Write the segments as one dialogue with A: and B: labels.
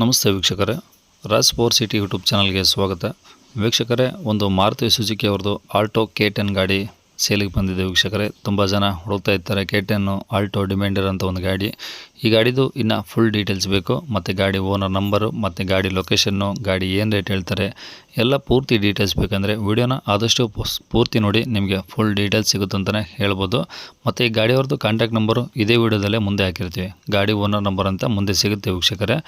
A: ನಮಸ್ತೆ ವೀಕ್ಷಕರೇ. Raj four city YouTube ಚಾನಲ್ಗೆ ಸ್ವಾಗತ. ವೀಕ್ಷಕರೇ, ಒಂದು ಮಾರುತಿ ಸುಜುಕಿ ಅವ್ರದ್ದು ಆಲ್ಟೋ ಕೆ ಟೆನ್ ಗಾಡಿ ಸೇಲಿಗೆ ಬಂದಿದೆ ವೀಕ್ಷಕರೇ. ತುಂಬ ಜನ ಹುಡುಕ್ತಾ ಇರ್ತಾರೆ ಕೆ ಟೆನ್ನು ಆಲ್ಟೋ ಡಿಮ್ಯಾಂಡರ್ ಅಂತ ಒಂದು ಗಾಡಿ. ಈ ಗಾಡಿದು ಇನ್ನು ಫುಲ್ ಡೀಟೇಲ್ಸ್ ಬೇಕು, ಮತ್ತು ಗಾಡಿ ಓನರ್ ನಂಬರು ಮತ್ತು ಗಾಡಿ ಲೊಕೇಶನ್ನು ಗಾಡಿ ಏನು ರೇಟ್ ಹೇಳ್ತಾರೆ, ಎಲ್ಲ ಪೂರ್ತಿ ಡೀಟೇಲ್ಸ್ ಬೇಕಂದರೆ ವಿಡಿಯೋನ ಆದಷ್ಟು ಪೂರ್ತಿ ನೋಡಿ ನಿಮಗೆ ಫುಲ್ ಡೀಟೇಲ್ಸ್ ಸಿಗುತ್ತೆ ಅಂತಲೇ ಹೇಳ್ಬೋದು. ಮತ್ತು ಈ ಗಾಡಿಯವ್ರದ್ದು ಕಾಂಟ್ಯಾಕ್ಟ್ ನಂಬರು ಇದೇ ವಿಡಿಯೋದಲ್ಲೇ ಮುಂದೆ ಹಾಕಿರ್ತೀವಿ. ಗಾಡಿ ಓನರ್ ನಂಬರ್ ಅಂತ ಮುಂದೆ ಸಿಗುತ್ತೆ ವೀಕ್ಷಕರೇ.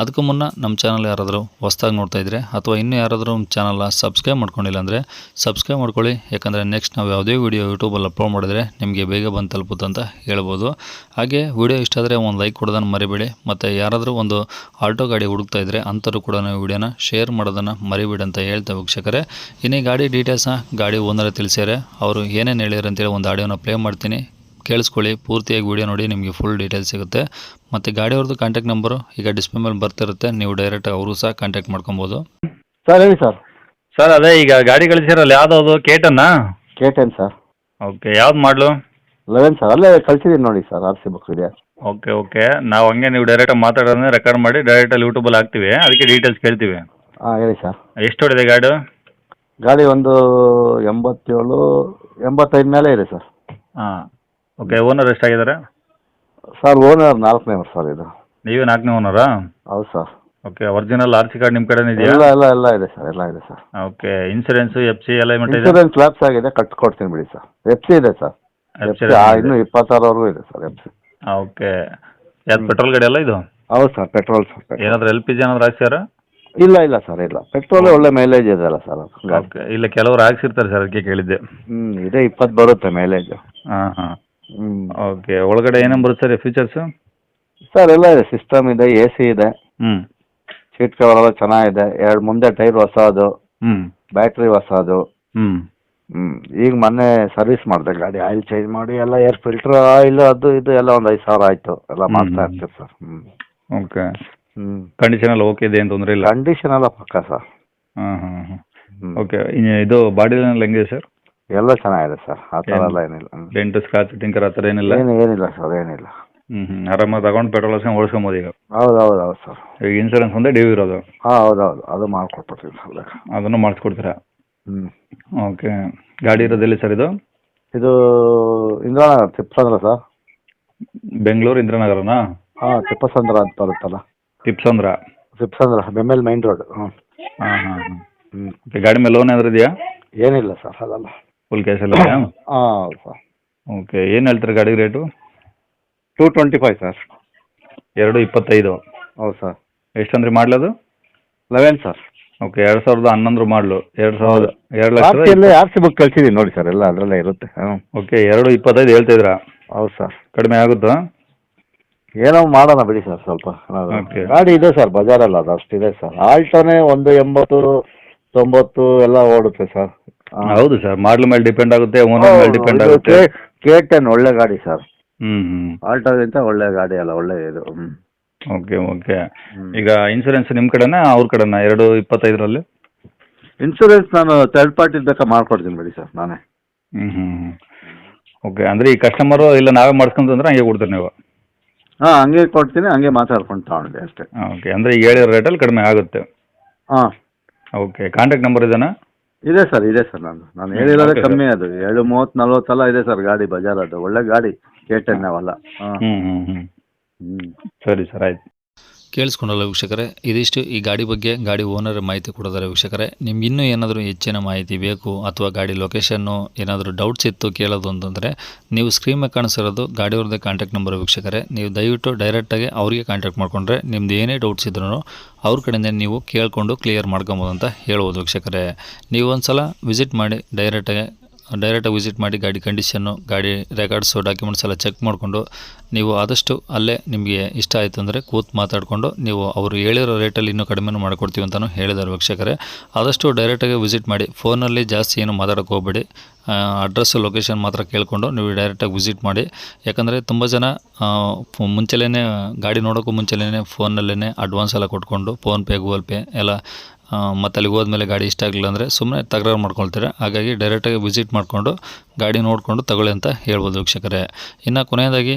A: ಅದಕ್ಕೂ ಮುನ್ನ ನಮ್ಮ ಚಾನಲ್ ಯಾರಾದರೂ ಹೊಸ್ದಾಗಿ ನೋಡ್ತಾ ಇದ್ದರೆ ಅಥವಾ ಇನ್ನೂ ಯಾರಾದರೂ ನಮ್ಮ ಚಾನಲ್ನ ಸಬ್ಸ್ಕ್ರೈಬ್ ಮಾಡ್ಕೊಂಡಿಲ್ಲ ಅಂದರೆ ಸಬ್ಸ್ಕ್ರೈಬ್ ಮಾಡ್ಕೊಳ್ಳಿ. ಯಾಕಂದರೆ ನೆಕ್ಸ್ಟ್ ನಾವು ಯಾವುದೇ ವಿಡಿಯೋ ಯೂಟ್ಯೂಬಲ್ಲಿ ಅಪ್ಲೋಡ್ ಮಾಡಿದ್ರೆ ನಿಮಗೆ ಬೇಗ ಬಂದು ತಲುಪುತ್ತೆ ಅಂತ ಹೇಳ್ಬೋದು. ಹಾಗೆ ವಿಡಿಯೋ ಇಷ್ಟ ಆದರೆ ಒಂದು ಲೈಕ್ ಕೊಡೋದನ್ನು ಮರಿಬೇಡಿ. ಮತ್ತು ಯಾರಾದರೂ ಒಂದು ಆಲ್ಟೋ ಗಾಡಿ ಹುಡುಕ್ತಾ ಇದ್ದರೆ ಅಂಥವ್ರು ಕೂಡ ನಾವು ವಿಡಿಯೋನ ಶೇರ್ ಮಾಡೋದನ್ನು ಮರಿಬೇಡಿ ಅಂತ ಹೇಳ್ತಾ ವೀಕ್ಷಕರೇ. ಇನ್ನೇ ಗಾಡಿ ಡೀಟೇಲ್ಸ್ನ ಗಾಡಿ ಓನರ್ ತಿಳಿಸ್ಯಾರೆ. ಅವರು ಏನೇನು ಹೇಳಿದ್ರು ಅಂತೇಳಿ ಒಂದು ಆಡಿಯೋನ ಪ್ಲೇ ಮಾಡ್ತೀನಿ. ಕೇಳಿಸ್ಕೊಳ್ಳಿ. ಪೂರ್ತಿಯಾಗಿ ವಿಡಿಯೋ ನೋಡಿ ನಿಮಗೆ ಫುಲ್ ಡೀಟೇಲ್ಸ್ ಸಿಗುತ್ತೆ. ಮತ್ತು ಗಾಡಿಯವ್ರದ್ದು ಕಾಂಟ್ಯಾಕ್ಟ್ ನಂಬರು ಈಗ ಡಿಸ್ಪ್ಲೇ ಮೇಲೆ ಬರ್ತಿರುತ್ತೆ. ನೀವು ಡೈರೆಕ್ಟ್ ಅವರು ಸಹ ಕಾಂಟ್ಯಾಕ್ಟ್ ಮಾಡ್ಕೊಬೋದು.
B: ಸರ್ ಹೇಳಿ ಸರ್.
C: ಸರ್ ಅದೇ ಈಗ ಗಾಡಿ ಕಳಿಸಿರಲ್ಲ ಯಾವ್ದು ಕೇಟನ್ನ
B: ಕೆ ಟೆನ್ ಸರ್.
C: ಓಕೆ ಯಾವ್ದು ಮಾಡಲು?
B: Eleven sir. ಅಲ್ಲೇ ಕಳಿಸಿದ್ದೀನಿ ನೋಡಿ ಸರ್ ಆರ್ ಸಿ ಬುಕ್ ಇದೆ.
C: ಓಕೆ ಓಕೆ ನಾವು ಹಂಗೆ ನೀವು ಡೈರೆಕ್ಟಾಗಿ ಮಾತಾಡೋದನ್ನ ರೆಕಾರ್ಡ್ ಮಾಡಿ ಡೈರೆಕ್ಟಲ್ಲಿ ಯೂಟ್ಯೂಬಲ್ಲಿ ಹಾಕ್ತೀವಿ. ಅದಕ್ಕೆ ಡೀಟೇಲ್ಸ್ ಕೇಳ್ತೀವಿ.
B: ಹಾಂ ಹೇಳಿ ಸರ್
C: ಎಷ್ಟು ಹೊಡಿದೆ ಗಾಡಿ?
B: ಗಾಡಿ ಒಂದು ಎಂಬತ್ತೇಳು ಎಂಬತ್ತೈದು ಮೇಲೆ ಇದೆ ಸರ್
C: ಹಾಂ. ಓಕೆ ಓನರ್ ಎಷ್ಟಾಗಿದ್ದಾರೆ
B: ಸರ್ ಓನರ್ ನಾಲ್ಕನೇ ವರ್ಷ ಸರ್ ಇದು.
C: ನೀವೇ ನಾಲ್ಕನೇ ಓನರಾ
B: ಹೌದು sir
C: okay original R C card ನಿಮ್ಮ ಕಡೆನೇ ಇದೆಯಾ?
B: ಎಲ್ಲ ಎಲ್ಲ ಎಲ್ಲ ಇದೆ ಸರ್ ಎಲ್ಲ ಇದೆ sir
C: okay insurance F C ಎಲ್ಲ ಇದೆ
B: ಇನ್ಸೂರೆನ್ಸ್ ಲ್ಯಾಪ್ಸ್ ಆಗಿದೆ ಕಟ್ಕೊಡ್ತೀನಿ ಬಿಡಿ ಸರ್ ಎಫ್ ಸಿ ಇದೆ ಸರ್
C: ಎಫ್ ಸಿ
B: ಇನ್ನೂ ಇಪ್ಪತ್ತಾರವರೆಗೂ ಇದೆ ಸರ್ ಎಫ್ ಸಿ
C: ಓಕೆ. ಯಾವ್ದು ಪೆಟ್ರೋಲ್ ಗಾಡಿ ಅಲ್ಲ ಇದು?
B: ಹೌದು ಸರ್ ಪೆಟ್ರೋಲ್ ಸರ್
C: ಏನಾದ್ರೂ ಎಲ್ ಪಿ ಜಿ ಏನಾದ್ರು ಹಾಕ್ಸ್ಯಾರ?
B: ಇಲ್ಲ ಇಲ್ಲ ಸರ್ ಇಲ್ಲ. ಪೆಟ್ರೋಲ್ ಒಳ್ಳೆ ಮೈಲೇಜ್ ಇದೆ ಅಲ್ಲ ಸರ್ ಗಾಡಿ.
C: ಓಕೆ. ಇಲ್ಲ ಕೆಲವರು ಹಾಕ್ಸಿರ್ತಾರೆ ಸರ್ ಅದಕ್ಕೆ ಕೇಳಿದ್ದೆ.
B: ಹ್ಞೂ ಇದೆ ಇಪ್ಪತ್ತು ಬರುತ್ತೆ ಮೈಲೇಜ್
C: ಹಾಂ ಹಾಂ.
B: ಹ್ಞೂ
C: ಓಕೆ. ಒಳಗಡೆ ಏನೇನು ಬರುತ್ತೆ ಸರ್ ಫೀಚರ್ಸು
B: ಸರ್ ಎಲ್ಲ ಇದೆ. ಸಿಸ್ಟಮ್ ಇದೆ ಎ ಸಿ ಇದೆ.
C: ಹ್ಞೂ
B: ಸೀಟ್ ಕವರ್ ಎಲ್ಲ ಚೆನ್ನಾಗಿದೆ. ಎರಡು ಮುಂದೆ ಟೈರ್ ಹೊಸದು.
C: ಹ್ಞೂ
B: ಬ್ಯಾಟ್ರಿ ಹೊಸದು.
C: ಹ್ಞೂ
B: ಹ್ಮ್. ಈಗ ಮೊನ್ನೆ ಸರ್ವಿಸ್ ಮಾಡಿದೆ ಗಾಡಿ ಆಯಿಲ್ ಚೇಂಜ್ ಮಾಡಿ ಎಲ್ಲ ಏರ್ ಫಿಲ್ಟರ್ ಆಯಿಲ್ ಅದು ಇದು ಎಲ್ಲ ಒಂದು ಐದು ಸಾವಿರ ಆಯ್ತು. ಎಲ್ಲ ಮಾಡ್ತಾ. ಇರ್ತೀವಿ sir hmm.
C: Okay
B: hmm.
C: Condition ಎಲ್ಲ ಓಕೆ ಇದೆ ಏನು ತೊಂದರೆ ಇಲ್ಲ?
B: ಕಂಡೀಷನ್ ಎಲ್ಲ ಪಕ್ಕ ಸರ್
C: ಹಾಂ ಹಾಂ ಹಾಂ
B: ಹ್ಮ್.
C: ಓಕೆ ಇದು ಬಾಡಿ ಲೈನಲ್ಲಿ ಹೆಂಗಿದೆ ಸರ್
B: ಎಲ್ಲ ಚೆನ್ನಾಗಿದೆ ಸರ್ ಆ ಥರ? ಎಲ್ಲ ಏನಿಲ್ಲ.
C: ಡೆಂಟು ಸ್ಕ್ರಾಚ್ ಟಿಂಕರ್ ಆ ಥರ ಏನಿಲ್ಲ?
B: ಏನು ಏನಿಲ್ಲ ಸರ್ ಏನಿಲ್ಲ.
C: ಹ್ಞೂ ಹ್ಞೂ ಆರಾಮಾಗಿ ತಗೊಂಡು ಪೆಟ್ರೋಲ್ ಹಾಕ್ಸ್ಕೊಂಡು ಓಡಿಸ್ಕೊಬೋದು ಈಗ.
B: ಹೌದು ಹೌದು ಹೌದು ಸರ್
C: ಈಗ ಇನ್ಸೂರೆನ್ಸ್ ಒಂದೇ ಡ್ಯೂ ಇರೋದು?
B: ಹಾಂ ಹೌದು ಹೌದು. ಅದು ಮಾಡ್ಕೊಡ್ಬಿಡ್ತೀವಿ ಸರ್.
C: ಅದನ್ನು ಮಾಡಿಸ್ಕೊಡ್ತೀರಾ?
B: ಹ್ಮ್.
C: ಓಕೆ. ಗಾಡಿ ಇರೋದು ಎಲ್ಲಿ ಸರ್ ಇದು?
B: ಇದು ಇಂದ್ರಾನಗರ ತಿಪ್ಪಸಂದ್ರ ಸರ್.
C: ಬೆಂಗಳೂರು ಇಂದ್ರನಗರನಾ?
B: ಹಾಂ ತಿಪ್ಪಸಂದ್ರ ಅಂತ ಬರುತ್ತಲ್ಲ.
C: Thippasandra
B: Thippasandra BEML main road. ಹ್ಞೂ
C: ಹಾಂ ಹಾಂ ಹಾಂ.
B: ಹ್ಞೂ
C: ಓಕೆ ಗಾಡಿ ಮೇಲೆ ಲೋನ್ ಏನಾದ್ರು ಇದೆಯಾ?
B: ಏನಿಲ್ಲ ಸರ್ ಅದಲ್ಲ.
C: ಫುಲ್ ಕ್ಯಾಶ್ ಎಲ್ಲ ಇದೆಯಾ?
B: ಹಾಂ ಹೌದು ಸರ್.
C: ಓಕೆ ಏನು ಹೇಳ್ತಾರೆ ಗಾಡಿ rate?
B: Two twenty five sir.
C: ಎರಡು ಇಪ್ಪತ್ತೈದು.
B: ಹೌದು ಸರ್.
C: ಎಷ್ಟಂದ್ರೆ ಮಾಡಲದು?
B: Eleven sir.
C: ಓಕೆ ಎರಡು ಸಾವಿರದ ಹನ್ನೊಂದು ಮಾಡಲು. ಎರಡು ಸಾವಿರದ ಎರಡು ಲಕ್ಷ
B: ಆರ್ಸಿಯಲ್ಲಿ ಸಿ ಬುಕ್ ಕಳ್ಸಿದೀನಿ ನೋಡಿ ಸರ್ ಎಲ್ಲ ಅದರಲ್ಲೇ ಇರುತ್ತೆ. ಹ್ಞೂ
C: ಓಕೆ ಎರಡು ಇಪ್ಪತ್ತೈದು ಹೇಳ್ತಿದ್ರಾ
B: ಹೌದು ಸರ್
C: ಕಡಿಮೆ ಆಗುತ್ತಾ?
B: ಏನೋ ಮಾಡೋಣ ಬಿಡಿ ಸರ್ ಸ್ವಲ್ಪ.
C: Okay.
B: ಗಾಡಿ ಇದೆ ಸರ್ ಬಜಾರಲ್ಲಿ ಅದು ಅಷ್ಟಿದೆ ಸರ್ ಆಲ್ಟೋನೇ ಒಂದು ಎಂಬತ್ತು ತೊಂಬತ್ತು ಎಲ್ಲ ಓಡುತ್ತೆ ಸರ್
C: ಹೌದು ಸರ್ ಮಾಡಲ್ ಮೇಲೆ ಡಿಪೆಂಡ್ ಆಗುತ್ತೆ ಓನರ್ ಮೇಲೆ ಡಿಪೆಂಡ್ ಆಗುತ್ತೆ.
B: ಕೆ ಟೆನ್ ಒಳ್ಳೆ ಗಾಡಿ ಸರ್
C: ಹ್ಮ್ ಆಲ್ಟೋ
B: ಆಲ್ಟೋಗಿಂತ ಒಳ್ಳೆ ಗಾಡಿ ಅಲ್ಲ ಒಳ್ಳೆ ಇದು. ಹ್ಞೂ
C: ಓಕೆ ಓಕೆ ಈಗ ಇನ್ಸೂರೆನ್ಸ್ ನಿಮ್ಮ ಕಡೆನಾ ಅವ್ರ ಕಡೆನಾ ಎರಡು ಇಪ್ಪತ್ತೈದರಲ್ಲಿ?
B: ಇನ್ಸೂರೆನ್ಸ್ ನಾನು ಥರ್ಡ್ ಪಾರ್ಟಿ ತಕ್ಕ ಮಾಡ್ಕೊಡ್ತೀನಿ ಬಿಡಿ ಸರ್ ನಾನೇ.
C: ಹ್ಮ್ ಹ್ಞೂ ಓಕೆ ಅಂದ್ರೆ ಈ ಕಸ್ಟಮರು ಇಲ್ಲ ನಾವೇ ಮಾಡ್ಸ್ಕೊಂತಂದ್ರೆ ಹಂಗೆ ಕೊಡ್ತೀರಿ ನೀವು?
B: ಹಾ ಹಂಗೆ ಕೊಡ್ತೀನಿ ಹಂಗೆ ಮಾತಾಡ್ಕೊಂಡು ತಗೊಂಡೆ ಅಷ್ಟೇ.
C: ಓಕೆ ಅಂದ್ರೆ ಈಗ ಹೇಳಿರೋ ರೇಟಲ್ಲಿ ಕಡಿಮೆ ಆಗುತ್ತೆ?
B: ಹಾಂ.
C: ಓಕೆ ಕಾಂಟ್ಯಾಕ್ಟ್ ನಂಬರ್ ಇದೆನಾ?
B: ಇದೆ ಸರ್ ಇದೆ ಸರ್ ನಾನು ನಾನು ಹೇಳಿರೋದೆ ಕಮ್ಮಿ ಅದು. ಏಳು ಮೂವತ್ತು ನಲ್ವತ್ತೆಲ್ಲ ಇದೆ ಸರ್ ಗಾಡಿ ಬಜಾರ್ ಅದು. ಒಳ್ಳೆ ಗಾಡಿ ಕೆ ನಾವಲ್ಲ ಅವೆಲ್ಲ. ಹಾಂ.
C: ಹ್ಞೂ ಹ್ಞೂ ಹ್ಞೂ
B: ಹ್ಞೂ
C: ಸರಿ ಸರ್, ಆಯ್ತು.
A: ಕೇಳಿಸ್ಕೊಂಡಲ್ಲ ವೀಕ್ಷಕರೇ, ಇದಿಷ್ಟು ಈ ಗಾಡಿ ಬಗ್ಗೆ ಗಾಡಿ ಓನರ್ ಮಾಹಿತಿ ಕೊಡೋದಾರೆ ವೀಕ್ಷಕರೇ. ನಿಮ್ಗೆ ಇನ್ನೂ ಏನಾದರೂ ಹೆಚ್ಚಿನ ಮಾಹಿತಿ ಬೇಕು ಅಥವಾ ಗಾಡಿ ಲೊಕೇಶನ್ನು ಏನಾದರೂ ಡೌಟ್ಸ್ ಇತ್ತು ಕೇಳೋದು ಅಂತಂದರೆ, ನೀವು ಸ್ಕ್ರೀನ್ ಮೇಲೆ ಕಾಣಿಸಿರೋದು ಗಾಡಿಯವ್ರದ್ದೇ ಕಾಂಟ್ಯಾಕ್ಟ್ ನಂಬರ್ ವೀಕ್ಷಕರೇ. ನೀವು ದಯವಿಟ್ಟು ಡೈರೆಕ್ಟಾಗಿ ಅವರಿಗೆ ಕಾಂಟ್ಯಾಕ್ಟ್ ಮಾಡಿಕೊಂಡ್ರೆ ನಿಮ್ದು ಏನೇ ಡೌಟ್ಸ್ ಇದ್ರೂ ಅವ್ರ ಕಡೆಯಿಂದ ನೀವು ಕೇಳಿಕೊಂಡು ಕ್ಲಿಯರ್ ಮಾಡ್ಕೊಬೋದು ಅಂತ ಹೇಳ್ಬೋದು ವೀಕ್ಷಕರೇ. ನೀವು ಒಂದು ಸಲ ವಿಸಿಟ್ ಮಾಡಿ ಡೈರೆಕ್ಟಾಗಿ ಡೈರೆಕ್ಟಾಗಿ ವಿಸಿಟ್ ಮಾಡಿ ಗಾಡಿ ಕಂಡೀಷನ್ನು ಗಾಡಿ ರೆಕಾರ್ಡ್ಸು ಡಾಕ್ಯುಮೆಂಟ್ಸ್ ಎಲ್ಲ ಚೆಕ್ ಮಾಡಿಕೊಂಡು ನೀವು ಆದಷ್ಟು ಅಲ್ಲೇ ನಿಮಗೆ ಇಷ್ಟ ಆಯಿತು ಅಂದರೆ ಕೂತ್ ಮಾತಾಡಿಕೊಂಡು ನೀವು ಅವರು ಹೇಳಿರೋ ರೇಟಲ್ಲಿ ಇನ್ನೂ ಕಡಿಮೆನೂ ಮಾಡಿಕೊಡ್ತೀವಿ ಅಂತಲೂ ಹೇಳಿದ್ದಾರೆ ವೀಕ್ಷಕರೇ. ಆದಷ್ಟು ಡೈರೆಕ್ಟಾಗಿ ವಿಸಿಟ್ ಮಾಡಿ ಫೋನಲ್ಲಿ ಜಾಸ್ತಿ ಏನು ಮಾತಾಡೋಕ್ಕೆ ಹೋಗಬೇಡಿ. ಅಡ್ರೆಸ್ಸು ಲೊಕೇಶನ್ ಮಾತ್ರ ಕೇಳಿಕೊಂಡು ನೀವು ಡೈರೆಕ್ಟಾಗಿ ವಿಸಿಟ್ ಮಾಡಿ. ಯಾಕಂದರೆ ತುಂಬ ಜನ ಮುಂಚೆಲೇ ಗಾಡಿ ನೋಡೋಕ್ಕೂ ಮುಂಚೆಲೇ ಫೋನಲ್ಲೇ ಅಡ್ವಾನ್ಸ್ ಎಲ್ಲ ಕೊಟ್ಕೊಂಡು ಫೋನ್ಪೇ ಗೂಗಲ್ ಪೇ ಎಲ್ಲ ಮತ್ತು ಅಲ್ಲಿಗೆ ಹೋದ್ಮೇಲೆ ಗಾಡಿ ಇಷ್ಟ ಆಗಲಿಲ್ಲ ಅಂದರೆ ಸುಮ್ಮನೆ ತಕರಾರು ಮಾಡ್ಕೊಳ್ತೀರಾ? ಹಾಗಾಗಿ ಡೈರೆಕ್ಟಾಗಿ ವಿಸಿಟ್ ಮಾಡಿಕೊಂಡು ಗಾಡಿ ನೋಡಿಕೊಂಡು ತಗೊಳ್ಳಿ ಅಂತ ಹೇಳ್ಬೋದು ವೀಕ್ಷಕರೇ. ಇನ್ನು ಕೊನೆಯದಾಗಿ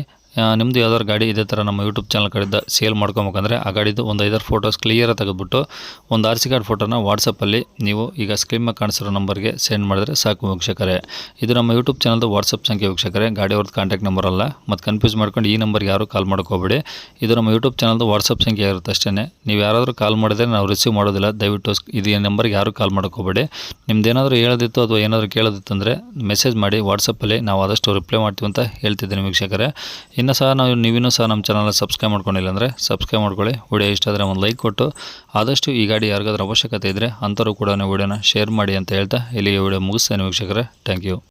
A: ನಿಮ್ಮದು ಯಾವ್ದಾದ್ರು ಗಾಡಿ ಇದೇ ಥರ ನಮ್ಮ ಯೂಟ್ಯೂಬ್ ಚಾನಲ್ ಕಡೆಯಿಂದ ಸೇಲ್ ಮಾಡ್ಕೊಬೇಕಂದ್ರೆ ಆ ಗಾಡಿದು ಒಂದು ಐದಾರು ಫೋಟೋಸ್ ಕ್ಲಿಯರಾಗಿ ತೆಗೆದುಬಿಟ್ಟು ಒಂದು ಆರ್ ಸಿ ಕಾರ್ಡ್ ಫೋಟೋನ ವಾಟ್ಸಪ್ಪಲ್ಲಿ ನೀವು ಈಗ ಸ್ಕ್ರೀನ್ ಮೇಲೆ ಕಾಣಿಸಿರೋ ನಂಬರ್ಗೆ ಸೆಂಡ್ ಮಾಡಿದ್ರೆ ಸಾಕು ವೀಕ್ಷಕರೇ. ಇದು ನಮ್ಮ ಯೂಟ್ಯೂಬ್ ಚಾನಲ್ದು ವಾಟ್ಸಪ್ ಸಂಖ್ಯೆ ವೀಕ್ಷಕರೇ. ಗಾಡಿ ಅವ್ರದ್ದು ಕಾಂಟ್ಯಾಕ್ಟ್ ನಂಬರ್ ಅಲ್ಲ. ಮತ್ತು ಕನ್ಫ್ಯೂಸ್ ಮಾಡ್ಕೊಂಡು ಈ ನಂಬರ್ಗೆ ಯಾರು ಕಾಲ್ ಮಾಡ್ಕೋಬೇಡಿ. ಇದು ನಮ್ಮ ಯೂಟ್ಯೂಬ್ ಚಾನಲ್ದು ವಾಟ್ಸಪ್ ಸಂಖ್ಯೆ ಇರುತ್ತೆ ಅಷ್ಟೇ ನೀವು ಯಾರಾದರೂ ಕಾಲ್ ಮಾಡಿದ್ರೆ ನಾವು ರಿಸೀವ್ ಮಾಡೋದಿಲ್ಲ. ದಯವಿಟ್ಟು ಇದು ಈ ನಂಬರ್ಗೆ ಯಾರು ಕಾಲ್ ಮಾಡ್ಕೋಬೇಡಿ. ನಿಮ್ದು ಏನಾದರೂ ಹೇಳೋದಿತ್ತು ಅಥವಾ ಏನಾದರೂ ಕೇಳೋದಿತ್ತು ಅಂದರೆ ಮೆಸೇಜ್ ಮಾಡಿ ವಾಟ್ಸಪ್ಪಲ್ಲಿ ನಾವು ಆದಷ್ಟು ರಿಪ್ಲೈ ಮಾಡ್ತೀವಿ ಅಂತ ಹೇಳ್ತಿದ್ದೀನಿ ವೀಕ್ಷಕರೇ. ಇನ್ನು ಸಹ ನಾವು ನೀವಿನ್ನೂ ಸಹ ನಮ್ಮ ಚಾನಲ್ ಸಬ್ಸ್ಕ್ರೈಬ್ ಮಾಡ್ಕೊಂಡಿಲ್ಲ ಅಂದರೆ ಸಬ್ಸ್ಕ್ರೈಬ್ ಮಾಡ್ಕೊಳ್ಳಿ. ವಿಡಿಯೋ ಇಷ್ಟ ಆದರೆ ಒಂದು ಲೈಕ್ ಕೊಟ್ಟು. ಆದಷ್ಟು ಈ ಗಾಡಿ ಯಾರಿಗಾದ್ರೂ ಅವಶ್ಯಕತೆ ಇದ್ದರೆ ಅಂಥವ್ರು ಕೂಡ ವಿಡಿಯೋನ ಶೇರ್ ಮಾಡಿ ಅಂತ ಹೇಳ್ತಾ ಇಲ್ಲಿಗೆ ವಿಡಿಯೋ ಮುಗಿಸ್ತೇನೆ ವೀಕ್ಷಕರೇ. Thank you.